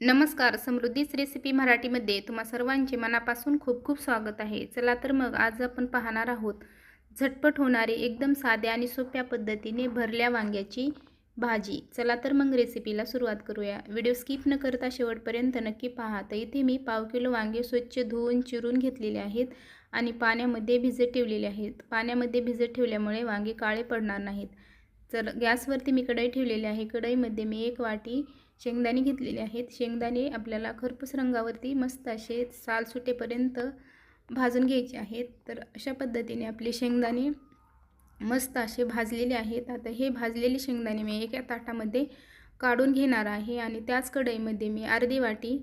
नमस्कार समृद्धीच रेसिपी मराठीमध्ये तुम्हा सर्वांचे मनापासून खूप खूप स्वागत आहे. चला तर मग आज आपण पाहणार आहोत झटपट होणारी एकदम साध्या आणि सोप्या पद्धतीने भरल्या वांग्याची भाजी. चला तर मग रेसिपीला सुरुवात करूया. व्हिडिओ स्किप न करता शेवटपर्यंत नक्की पहा. तर इथे मी पाव किलो वांगे स्वच्छ धुवून चिरून घेतलेले आहेत आणि पाण्यामध्ये भिजत ठेवलेले आहेत. पाण्यामध्ये भिजत ठेवल्यामुळे वांगे काळे पडणार नाहीत. तर गॅसवरती मी कढई ठेवलेली आहे. कढईमध्ये मी एक वाटी शेंगदाणे घेतलेले आहेत. शेंगदाणे आपल्याला खरपूस रंगावरती मस्त असे साल सुटेपर्यंत भाजून घ्यायचे आहेत. तर अशा पद्धतीने आपले शेंगदाणे मस्त असे भाजलेले आहेत. आता हे भाजलेले शेंगदाणे मी एका ताटामध्ये काढून घेणार आहे आणि त्याच कढईमध्ये मी अर्धी वाटी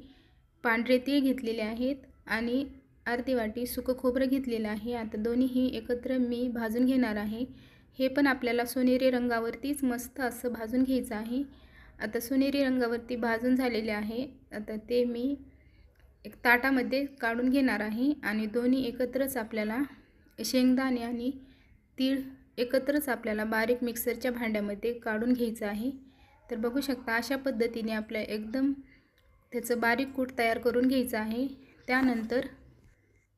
पांढरे तीळ घेतलेले आहेत आणि अर्धी वाटी सुकं खोबरं घेतलेलं आहे. आता दोन्हीही एकत्र मी भाजून घेणार आहे. हे पण आपल्याला सोनेरी रंगावरतीच मस्त असं भाजून घ्यायचं आहे. आता सोनेरी रंगावरती भाजून झालेले आहे. आता ते मी एक ताटामध्ये काढून घेणार आहे आणि दोन्ही एकत्रच आपल्याला शेंगदाणे आणि तीळ एकत्रच आपल्याला बारीक मिक्सरच्या भांड्यामध्ये काढून घ्यायचं आहे. तर बघू शकता अशा पद्धतीने आपल्या एकदम त्याचं बारीक कूट तयार करून घ्यायचं आहे. त्यानंतर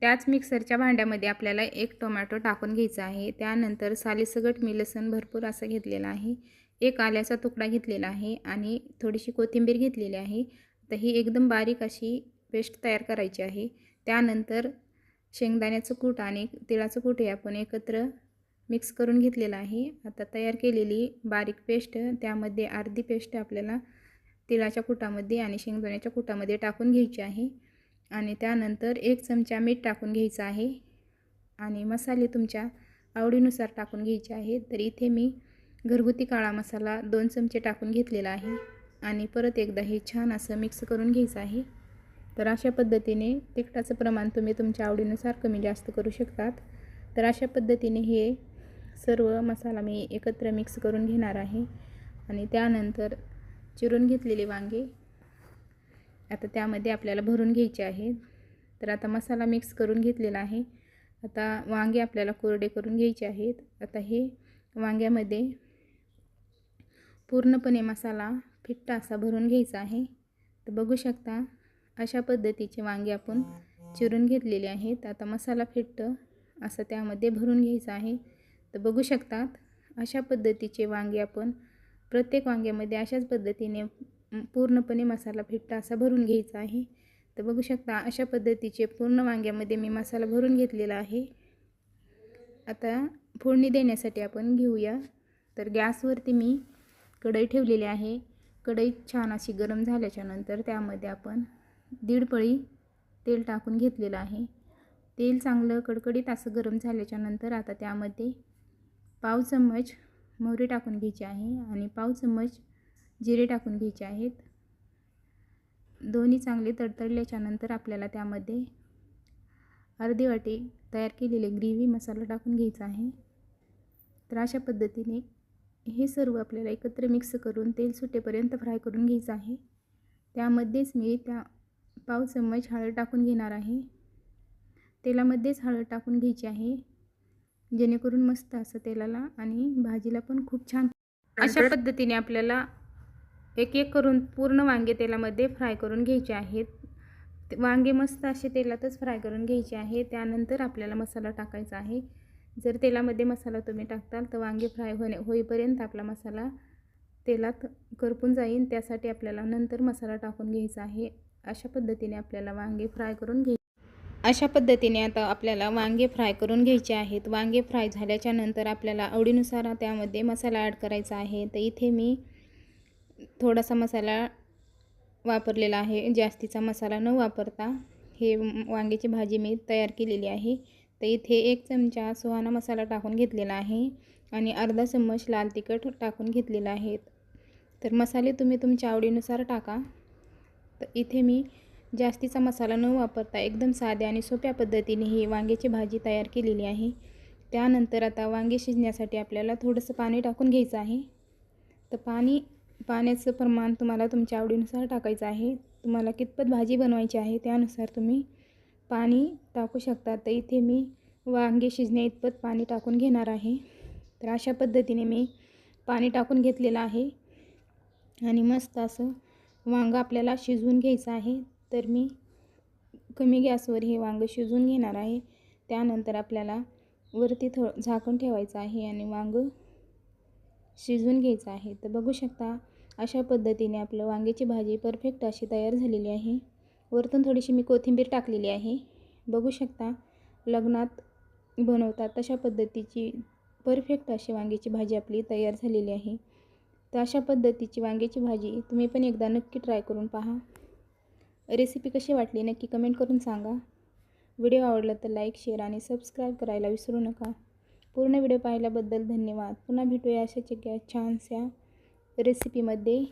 त्याच मिक्सरच्या भांड्यामध्ये आपल्याला एक टोमॅटो टाकून घ्यायचा आहे. त्यानंतर सालीसगट मी लसण भरपूर असं घेतलेलं आहे. एक आल्याचा तुकडा घेतलेला आहे आणि थोडीशी कोथिंबीर घेतलेली आहे. तर ही एकदम बारीक अशी पेस्ट तयार करायची आहे. त्यानंतर शेंगदाण्याचं कूट आणि तिळाचं कूट हे आपण एकत्र मिक्स करून घेतलेलं आहे. आता तयार केलेली बारीक पेस्ट त्यामध्ये अर्धी पेस्ट आपल्याला तिळाच्या कुटामध्ये आणि शेंगदाण्याच्या कुटामध्ये टाकून घ्यायची आहे. आणि त्यानंतर एक चमचा मीठ टाकून घ्यायचं आहे. आणि मसाले तुमच्या आवडीनुसार टाकून घ्यायचे आहे तर इथे मी घरगुती काळा मसाला दोन चमचे टाकून घेतलेला आहे आणि परत एकदा हे छान असं मिक्स करून घ्यायचं आहे. तर अशा पद्धतीने तिखटाचं प्रमाण तुम्ही तुमच्या आवडीनुसार कमी जास्त करू शकतात. तर अशा पद्धतीने हे सर्व मसाला मी एकत्र मिक्स करून घेणार आहे आणि त्यानंतर चिरून घेतलेले वांगे आता त्यामध्ये आपल्याला भरून घ्यायचे आहेत तर आता मसाला मिक्स करून घेतलेला आहे. आता वांगे आपल्याला कोरडे करून घ्यायचे आहेत. आता हे वांग्यामध्ये पूर्णपणे मसाला फिट्टा असा भरून घ्यायचा आहे. तर बघू शकता अशा पद्धतीचे वांगे आपण चिरून घेतलेले आहेत. आता मसाला फिट्ट असं त्यामध्ये भरून घ्यायचं आहे. तर बघू शकतात अशा पद्धतीचे वांगे आपण प्रत्येक वांग्यामध्ये अशाच पद्धतीने पूर्णपणे मसाला फिट्टा असा भरून घ्यायचा आहे. तर बघू शकता अशा पद्धतीचे पूर्ण वांग्यामध्ये मी मसाला भरून घेतलेला आहे. आता फोडणी देण्यासाठी आपण घेऊया. तर गॅसवरती मी कढई ठेवलेली आहे. कढई छान अशी गरम झाल्याच्यानंतर त्यामध्ये आपण दीड पळी तेल टाकून घेतलेलं आहे. तेल चांगलं कडकडीत असं गरम झाल्याच्यानंतर आता त्यामध्ये पाव चम्मच मोहरी टाकून घ्यायची आहे आणि पाव चम्मच जिरे टाकून घ्यायचे आहेत. दोन्ही चांगले तडतडल्याच्यानंतर आपल्याला त्यामध्ये अर्धी वाटी तयार केलेले ग्रेव्ही मसाला टाकून घ्यायचा आहे. तर अशा पद्धतीने हे सर्व आपल्याला एकत्र मिक्स करून तेल सुटेपर्यंत फ्राय करून घ्यायचं आहे. त्यामध्येच मी त्या पाव चम्मच हळद टाकून घेणार आहे. तेलामध्येच हळद टाकून घ्यायची आहे. जेणेकरून मस्त असं तेलाला आणि भाजीला पण खूप छान अशा पद्धतीने आपल्याला एक एक करून पूर्ण वांगे तेलामध्ये फ्राय करून घ्यायचे आहेत. वांगे मस्त असे तेलातच फ्राय करून घ्यायचे आहे त्यानंतर आपल्याला मसाला टाकायचा आहे. जर तेलामध्ये मसाला तुम्ही टाकताल तर वांगे फ्राय होणे होईपर्यंत आपला मसाला तेलात करपून जाईल त्यासाठी आपल्याला नंतर मसाला टाकून घ्यायचा आहे. अशा पद्धतीने आपल्याला वांगे फ्राय करून घ्याय अशा पद्धतीने आता आपल्याला वांगे फ्राय करून घ्यायचे आहेत. वांगे फ्राय झाल्याच्यानंतर आपल्याला आवडीनुसार त्यामध्ये मसाला ॲड करायचा आहे. तर इथे मी थोडासा मसाला वापरलेला आहे. जास्तीचा मसाला न वापरता हे वांग्याची भाजी मी तयार केलेली आहे. तर इथे एक चमचा सुहाना मसाला टाकून घेतलेला आहे आणि अर्धा चम्मच लाल तिखट टाकून घेतलेला आहे. तर मसाले तुम्ही तुमच्या आवडीनुसार टाका. तर इथे मी जास्तीचा मसाला न वापरता एकदम साध्या आणि सोप्या पद्धतीने ही वांग्याची भाजी तयार केलेली आहे. त्यानंतर आता वांगे शिजण्यासाठी आपल्याला थोडंसं पाणी टाकून घ्यायचं आहे. तर पाणी पाण्याचं प्रमाण तुम्हाला तुमच्या आवडीनुसार टाकायचं आहे. तुम्हाला कितपत भाजी बनवायची आहे त्यानुसार तुम्ही पाणी टाकू शकता. तर इथे मी वांगे शिजण्या इतपत पाणी टाकून घेणार आहे. तर अशा पद्धतीने मी पाणी टाकून घेतलेलं आहे. आणि मस्त असं वांगं आपल्याला शिजवून घ्यायचं आहे. तर मी कमी गॅसवर हे वांगं शिजवून घेणार आहे. त्यानंतर आपल्याला वरती थो झाकण ठेवायचं आहे आणि वांगं शिजवून घ्यायचं आहे. तर बघू शकता अशा पद्धतीने आपलं वांग्याची भाजी परफेक्ट अशी तयार झालेली आहे. वरतून थोडीशी मी कोथिंबीर टाकलेली आहे. बघू शकता लग्नात बनवतात तशा पद्धतीची परफेक्ट अशी वांग्याची भाजी आपली तयार झालेली आहे. तर अशा पद्धतीची वांग्याची भाजी तुम्ही पण एकदा नक्की ट्राय करून पहा. रेसिपी कशी वाटली नक्की कमेंट करून सांगा. व्हिडिओ आवडला तर लाईक शेअर आणि सबस्क्राईब करायला विसरू नका. पूर्ण व्हिडिओ पाहिल्याबद्दल धन्यवाद. पुन्हा भेटूया अशाच एका छानशा रेसिपीमध्ये.